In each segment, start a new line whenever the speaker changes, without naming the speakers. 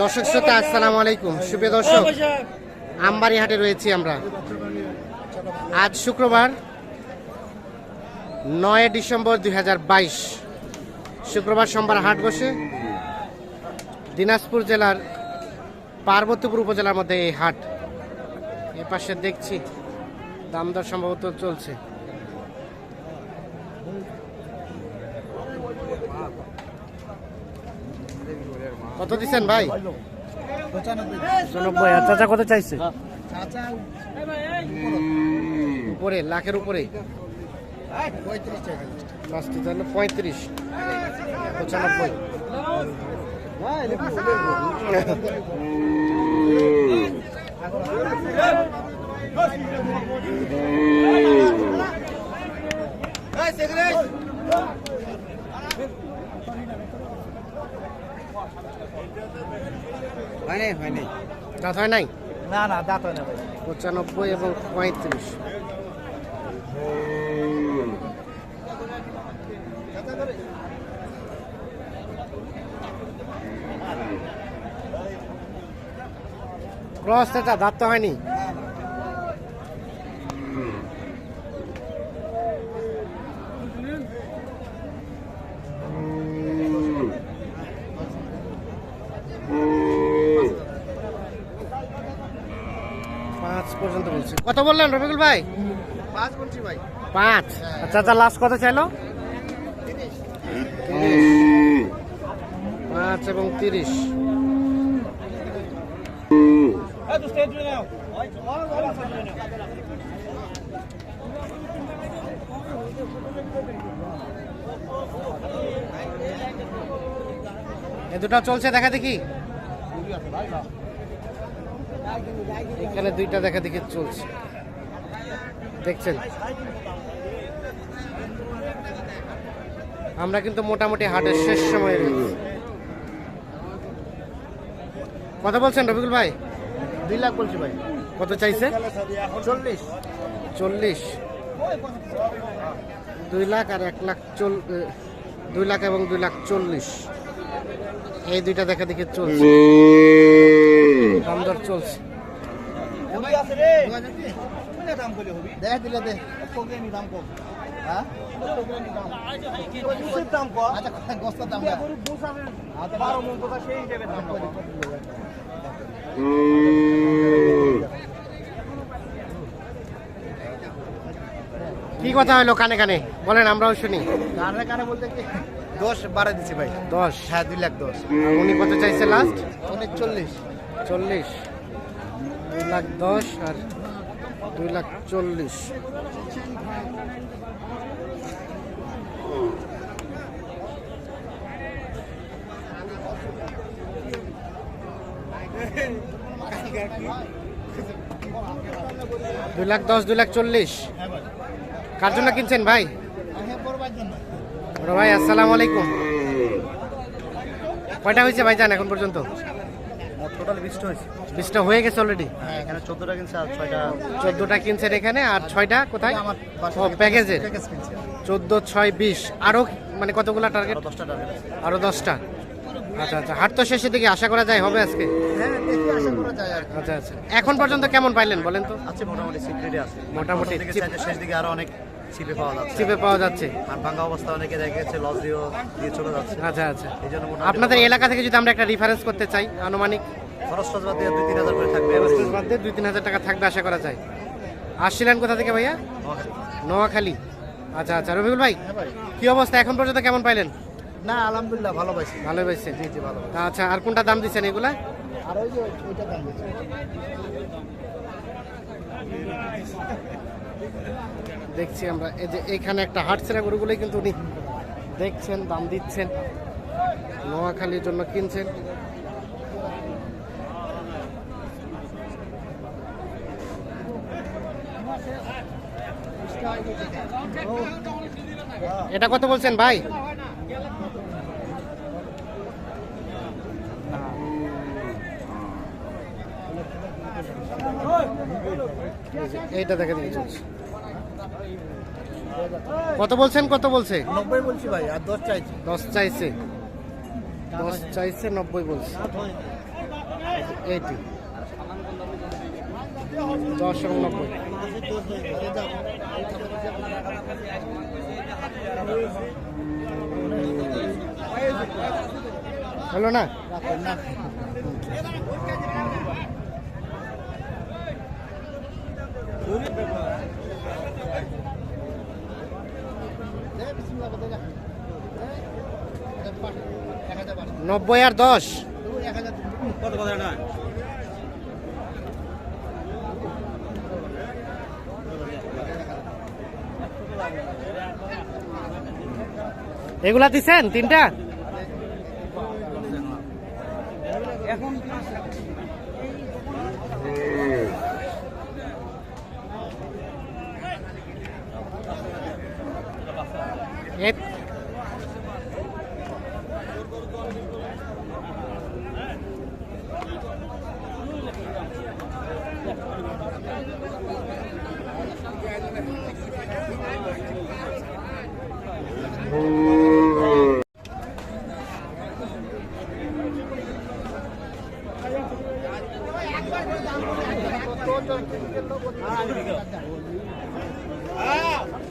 দর্শক শ্রোতা, আসসালামু আলাইকুম। সুপ্রিয় দর্শক, আমবাড়ি হাটে রয়েছি আমরা। আজ শুক্রবার, নয় ডিসেম্বর দুই হাজার বাইশ। শুক্রবার সোমবার হাট বসে। দিনাজপুর জেলার পার্বতীপুর উপজেলার মধ্যে এই হাট। এ পাশে দেখছি, দাম দর সম্ভবত চলছে। কত দিচ্ছেন ভাই পঁচানব্বই আর চাচা কত চাইছে উপরে লাখের উপরে লাস্টে তাহলে পঁয়ত্রিশ পঁচানব্বই
হয়নি হয়নি।
দাঁত হয় নাই?
না না দাঁত হয় না ভাই।
পঁচানব্বই এবং পঁয়ত্রিশ। ক্রস এটা দাঁত তো হয়নি পাঁচ পর্যন্ত বলছে। কত বললেন রবিকুল ভাই?
পাঁচ বলছি ভাই।
পাঁচ? আচ্ছা আচ্ছা লাস্ট কত চাইলো? পাঁচ এবং তিরিশ। এ দুটো চলছে দেখা দেখি। এখানে দুইটা দেখা দেখি চলছে। দেখছেন? আমরা কিন্তু মোটামুটি হাটের শেষ সময়ে রয়েছি। কথা বলছেন রবিকুল ভাই?
দুই লাখ বলছি ভাই।
কত চাইছে?
চল্লিশ।
চল্লিশ। দুই লাখ আর এক লাখ চল দুই লাখ এবং দুই লাখ চল্লিশ। এই দুইটা দেখা দেখি চলছে। দাম দর চলছে
দেখ দিলে দে। দাম কম। হ্যাঁ? দাম কম। আচ্ছা আচ্ছা মন
কি কথা হলো কানে কানে? বলেন আমরাও শুনি।
কানে কানে বলতে কি? দশ বাড়া দিছি ভাই।
দশ।
হ্যাঁ দুই লাখ দশ।
উনি কত চাইছে লাস্ট
অনেক চল্লিশ।
চল্লিশ, দুই লাখ দশ আর দুই লাখ চল্লিশ। দুই লাখ দশ, দুই লাখ চল্লিশ। কার জন্য কিনছেন ভাই? বড় ভাই, আসসালামু আলাইকুম। কয়টা হয়েছে ভাই জান এখন পর্যন্ত?
টোটাল বিশটা হয়েছে।
বিশটা হয়ে গেছে অলরেডি
হ্যাঁ এখানে চোদ্দটা কিনছে আর ছয়টা
চোদ্দটা কিনছেন এখানে আর ছয়টা কোথায়?
আমার
ও প্যাকেজের
প্যাকেজ কিনছে।
চোদ্দ ছয় বিশ। আরও মানে কতগুলা টার্গেট
দশটা টার্গেট
দশটা। আচ্ছা আচ্ছা। হাট তো শেষের দিকে আশা করা যায় হবে আজকে?
হ্যাঁ
আচ্ছা আচ্ছা। এখন পর্যন্ত কেমন পাইলেন বলেন তো?
আছে মোটামুটি সিক্রেটে আছে।
মোটামুটি
শেষ দিকে আরও অনেক চিপে পাওয়া যাচ্ছে।
চিপে পাওয়া যাচ্ছে।
আর ভাঙা অবস্থা অনেকে দেখা যাচ্ছে লস দিয়ে চলে যাচ্ছে।
আচ্ছা আচ্ছা।
এই জন্য
আপনাদের এলাকা থেকে যদি আমরা একটা রিফারেন্স করতে চাই আনুমানিক?
খরচ টরচ বাদ দিয়ে দুই তিন হাজার করে থাকবে।
বাদ দিয়ে দুই তিন হাজার টাকা থাকবে আশা করা যায়। আসছিলেন কোথা থেকে ভাইয়া? নোয়াখালী। আচ্ছা আচ্ছা। রবিউল ভাই
হ্যাঁ
কি অবস্থা? এখন পর্যন্ত কেমন পাইলেন?
না আলহামদুলিল্লাহ ভালো পাইছি।
ভালো পাইছেন
জি জি ভালো
আচ্ছা আর কোনটা দাম দিচ্ছেন এগুলা?
আর ওই যে ওইটা দাম দিচ্ছে।
দেখছি আমরা। এই যে এখানে একটা হাট ছেড়া গরুগুলোই কিন্তু উনি দেখছেন, দাম দিচ্ছেন, নোয়াখালীর জন্য কিনছেন। এটা কত বলছেন ভাই? এইটা দেখা দিয়ে চলছে। কত বলছেন কত বলছে?
নব্বই বলছি ভাই আর দশ চাইছি।
দশ চাইছে। দশ চাইছে নব্বই বলছে। এইটি। দশ এবং নব্বই। হলো না? নব্বই আর দশ। এগুলা দিছেন তিনটা?
এখন
এক।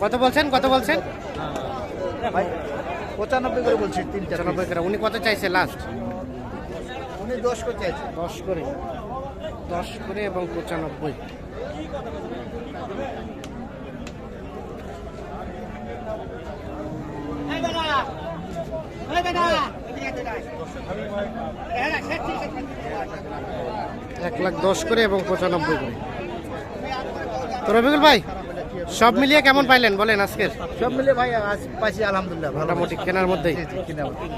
কত বলছেন? কত বলছেন?
ভাই পঁচানব্বই করে বলছি তিনটা
পঁচানব্বই করে। উনি কত চাইছে লাস্ট
উনি দশ করতে আছে
দশ করে। দশ করে এবং পঁচানব্বই। এক লাখ দশ করে এবং পঁচানব্বই করে। তো রবিকুল ভাই সব মিলিয়ে কেমন পাইলেন? বলেন আজকের
সব মিলিয়ে ভাই আজ পাইছি আলহামদুলিল্লাহ ভালো
মোটামুটি কেনার মধ্যেই।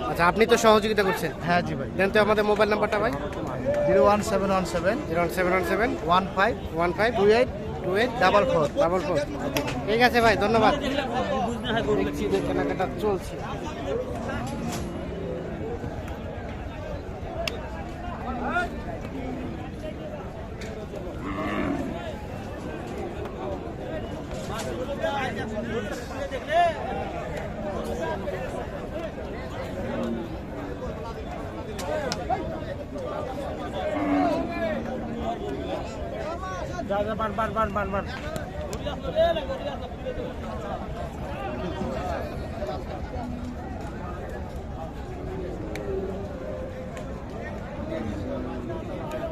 আচ্ছা আপনি তো সহযোগিতা করছেন।
হ্যাঁ জি ভাই।
দেন তো আমাদের মোবাইল নাম্বারটা ভাই।
Zero one seven one seven
zero seven one seven
one five
one five
two eight
two eight
double four.
Double four. ঠিক আছে ভাই ধন্যবাদ। কেনাকাটা চলছে। বান বান বান বান বান Thank you.